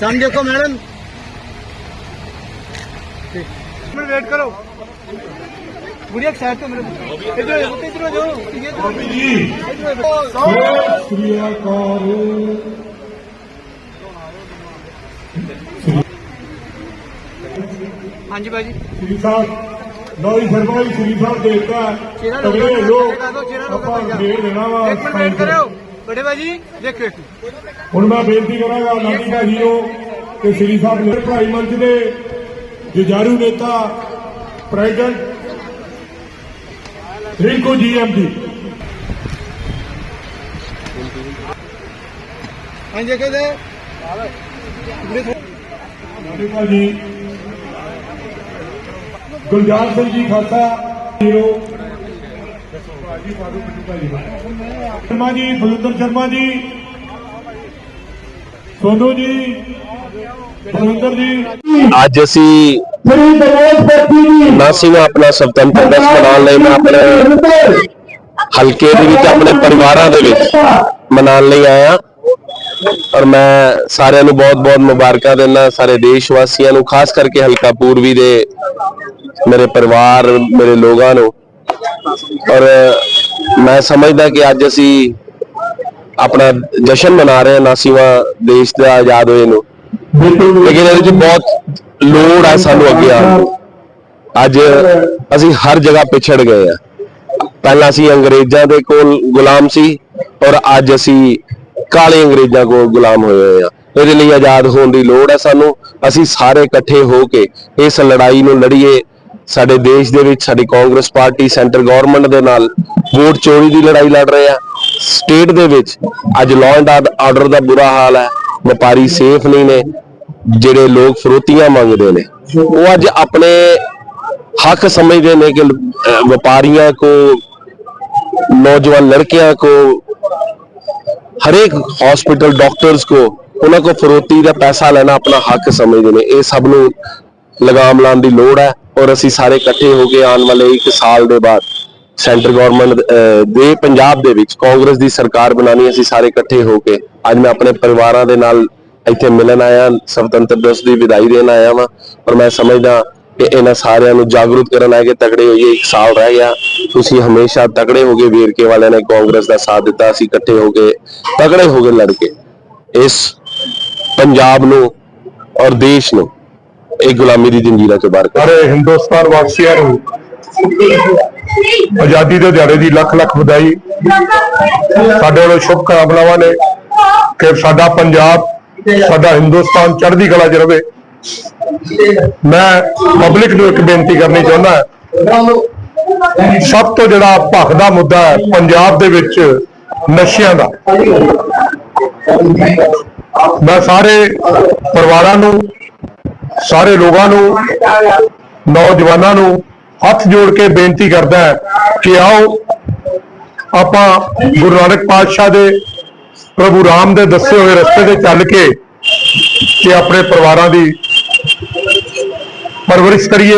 सामने देखो madam minute wait करो बुढ़िया साइड तो मेरे इधर इधर जो ये तो ਸਤਿ ਸ੍ਰੀ ਅਕਾਲ हाँ जी भाजी ਸ੍ਰੀ ਸਾਹਿਬ ਲੋਈ ਸ਼ਰਮਾ ਜੀ ਸ੍ਰੀ ਸਾਹਿਬ ਦੇਵਤਾ चेहरा ਤਗੜੇ ਹੋ लोग लगा दो चेहरा लोग ਆਪਾਂ ਖੇਡ ਦੇਣਾ ਵਾ एक मिनट वेट करो ਬੜੇ ਭਾਜੀ ਦੇਖੋ ਇੱਕ। ਹੁਣ ਮੈਂ ਬੇਨਤੀ ਕਰਾਂਗਾ ਲਾਡੀ ਭਾਜੀ ਨੂੰ ਤੇ ਸ੍ਰੀ ਸਾਹਿਬ ਨੇ ਭਾਈ ਮੰਚ ਦੇ ਜੁਜਾਰੂ ਨੇਤਾ ਪ੍ਰੈਜ਼ੀਡੈਂਟ ਰਿੰਕੂ ਜੀ। ਐਮਪੀ ਹਾਂ ਦੇਖੋ ਦੇ ਲਾਡੀ ਭਾਜੀ ਗੁਲਜਾਰ ਸਿੰਘ ਜੀ ਖਾਲਸਾ ਜੀਰੋ ਸ਼ਰਮਾ ਜੀ ਬਲਵਿੰਦਰ ਸ਼ਰਮਾ ਜੀ। ਸੋਨੂ ਜੀ ਬਲਵਿੰਦਰ ਜੀ। ਅੱਜ ਅਸੀਂ ਨਾਸੀਮਾ ਆਪਣਾ ਸੁਤੰਤਰ ਦਿਵਸ ਮਨਾਉਣ ਲਈ ਮੈਂ ਆਪਣੇ ਹਲਕੇ ਦੇ ਵਿੱਚ ਆਪਣੇ ਪਰਿਵਾਰਾਂ ਦੇ ਵਿੱਚ ਮਨਾਉਣ ਲਈ ਆਇਆ। ਔਰ ਮੈਂ ਸਾਰਿਆਂ ਨੂੰ ਬਹੁਤ-ਬਹੁਤ ਮੁਬਾਰਕਾਂ ਦਿੰਦਾ ਸਾਰੇ ਦੇਸ਼ ਵਾਸੀਆਂ ਨੂੰ ਖਾਸ ਕਰਕੇ ਹਲਕਾ ਪੂਰਬੀ ਦੇ ਮੇਰੇ ਪਰਿਵਾਰ ਮੇਰੇ ਲੋਕਾਂ ਨੂੰ। ਔਰ ਮੈਂ ਸਮਝਦਾ ਕਿ ਅੱਜ ਅਸੀਂ ਆਪਣਾ ਜਸ਼ਨ ਮਨਾ ਰਹੇ ਹਾਂ ਨਾਸੀਮਾ ਦੇਸ਼ ਦਾ ਆਜ਼ਾਦ ਹੋਏ ਨੂੰ। ਲੇਕਿਨ ਇਹਦੇ ਵਿੱਚ ਬਹੁਤ ਲੋੜ ਹੈ ਸਾਨੂੰ ਅੱਗੇ ਆਉਣ ਦੀ। ਅੱਜ ਅਸੀਂ ਹਰ ਜਗ੍ਹਾ ਪਿਛੜ ਗਏ ਆ। ਪਹਿਲਾਂ ਅਸੀਂ ਅੰਗਰੇਜ਼ਾਂ ਦੇ ਕੋਲ ਗੁਲਾਮ ਸੀ ਔਰ ਅੱਜ ਅਸੀਂ ਕਾਲੇ ਅੰਗਰੇਜ਼ਾਂ ਕੋਲ ਗੁਲਾਮ ਹੋਏ ਹੋਏ ਆ। ਇਹਦੇ ਲਈ ਆਜ਼ਾਦ ਹੋਣ ਦੀ ਲੋੜ ਹੈ ਸਾਨੂੰ। ਅਸੀਂ ਸਾਰੇ ਇਕੱਠੇ ਹੋ ਕੇ ਇਸ ਲੜਾਈ ਨੂੰ ਲੜੀਏ। ਸਾਡੇ ਦੇਸ਼ ਦੇ ਵਿੱਚ, ਸਾਡੀ ਕਾਂਗਰਸ ਪਾਰਟੀ, ਸੈਂਟਰ ਗਵਰਨਮੈਂਟ ਦੇ ਨਾਲ ਵੋਟ ਚੋਰੀ ਦੀ ਲੜਾਈ ਲੜ ਰਹੇ ਆ। ਸਟੇਟ ਦੇ ਵਿੱਚ ਅੱਜ ਲਾਅ ਐਂਡ ਆਰਡਰ ਦਾ ਬੁਰਾ ਹਾਲ ਹੈ। ਵਪਾਰੀ ਸੇਫ ਨਹੀਂ ਨੇ, ਜਿਹੜੇ ਲੋਕ ਫਰੋਤੀਆਂ ਮੰਗਦੇ ਨੇ। ਉਹ ਅੱਜ ਆਪਣੇ ਹੱਕ ਸਮਝਦੇ ਨੇ ਕਿ ਵਪਾਰੀਆਂ ਕੋ, ਨੌਜਵਾਨ ਲੜਕਿਆਂ ਕੋ, ਹਰੇਕ ਹਸਪੀਟਲ ਡਾਕਟਰਸ ਕੋ, ਉਹਨਾਂ ਕੋ ਫਰੋਤੀ ਦਾ ਪੈਸਾ ਲੈਣਾ ਆਪਣਾ ਹੱਕ ਸਮਝਦੇ ਨੇ। ਇਹ ਸਭ ਨੂੰ ਲਗਾਮ ਲਾਉਣ ਦੀ ਲੋੜ ਹੈ। ਔਰ ਅਸੀਂ ਸਾਰੇ ਇਕੱਠੇ ਹੋ ਕੇ ਆਉਣ ਵਾਲੇ ਇੱਕ ਸਾਲ ਦੇ ਬਾਅਦ ਸੈਂਟਰ ਗਵਰਨਮੈਂਟ ਦੇ ਪੰਜਾਬ ਦੇ ਵਿੱਚ ਕਾਂਗਰਸ ਦੀ ਸਰਕਾਰ ਬਣਾਣੀ ਅਸੀਂ ਸਾਰੇ ਇਕੱਠੇ ਹੋ ਕੇ ਅੱਜ ਮੈਂ ਆਪਣੇ ਪਰਿਵਾਰਾਂ ਦੇ ਨਾਲ ਇੱਥੇ ਮਿਲਣ ਆਇਆ ਸਵਤੰਤਰ ਦਿਵਸ ਦੀ ਵਿਦਾਈ ਦੇਣ ਆਇਆ ਵਾਂ ਔਰ ਮੈਂ ਸਮਝਦਾ ਕਿ ਇਹਨਾਂ ਸਾਰਿਆਂ ਨੂੰ ਜਾਗਰੂਕ ਕਰਨ ਆਏ ਕਿ ਤਕੜੇ ਹੋਈਏ, ਇੱਕ ਸਾਲ ਰਹਿ ਗਿਆ, ਤੁਸੀਂ ਹਮੇਸ਼ਾ ਤਕੜੇ ਹੋ ਕੇ ਵੇਰਕੇ ਵਾਲਿਆਂ ਨੇ ਕਾਂਗਰਸ ਦਾ ਸਾਥ ਦਿੱਤਾ, ਅਸੀਂ ਇਕੱਠੇ ਹੋ ਕੇ ਤਕੜੇ ਹੋ ਕੇ ਲੜ ਕੇ ਇਸ ਪੰਜਾਬ ਨੂੰ ਔਰ ਦੇਸ਼ ਨੂੰ ਇਹ ਗੁਲਾਮੀ ਦੀ ਜੰਜੀਰਾਂ ਚੋਂ ਬਾਹਰ ਸਾਰੇ ਹਿੰਦੁਸਤਾਨ ਵਾਸੀਆਂ ਨੂੰ ਆਜ਼ਾਦੀ ਦੇ ਦਿਹਾੜੇ ਦੀ ਲੱਖ ਲੱਖ ਵਧਾਈ। ਸਾਡੇ ਵੱਲੋਂ ਸ਼ੁਭ ਕਾਮਨਾਵਾਂ ਨੇ ਕਿ ਸਾਡਾ ਪੰਜਾਬ, ਸਾਡਾ ਹਿੰਦੁਸਤਾਨ ਚੜ੍ਹਦੀ ਕਲਾ 'ਚ ਰਵੇ। ਮੈਂ ਪਬਲਿਕ ਨੂੰ ਇੱਕ ਬੇਨਤੀ ਕਰਨੀ ਚਾਹੁੰਦਾ ਸਭ ਤੋਂ ਜਿਹੜਾ ਭਖਦਾ ਮੁੱਦਾ ਹੈ ਪੰਜਾਬ ਦੇ ਵਿੱਚ ਨਸ਼ਿਆਂ ਦਾ। ਮੈਂ ਸਾਰੇ ਪਰਿਵਾਰਾਂ ਨੂੰ ਸਾਰੇ ਲੋਕਾਂ ਨੂੰ, ਨੌਜਵਾਨਾਂ ਨੂੰ ਹੱਥ ਜੋੜ ਕੇ ਬੇਨਤੀ ਕਰਦਾ ਹੈ ਕਿ ਆਓ, ਆਪਾਂ ਗੁਰੂ ਨਾਨਕ ਪਾਤਸ਼ਾਹ ਦੇ, ਪ੍ਰਭੂ ਰਾਮ ਦੇ ਦੱਸੇ ਹੋਏ ਰਸਤੇ ਤੇ ਚੱਲ ਕੇ ਤੇ ਆਪਣੇ ਪਰਿਵਾਰਾਂ ਦੀ ਪਰਵਰਿਸ਼ ਕਰੀਏ।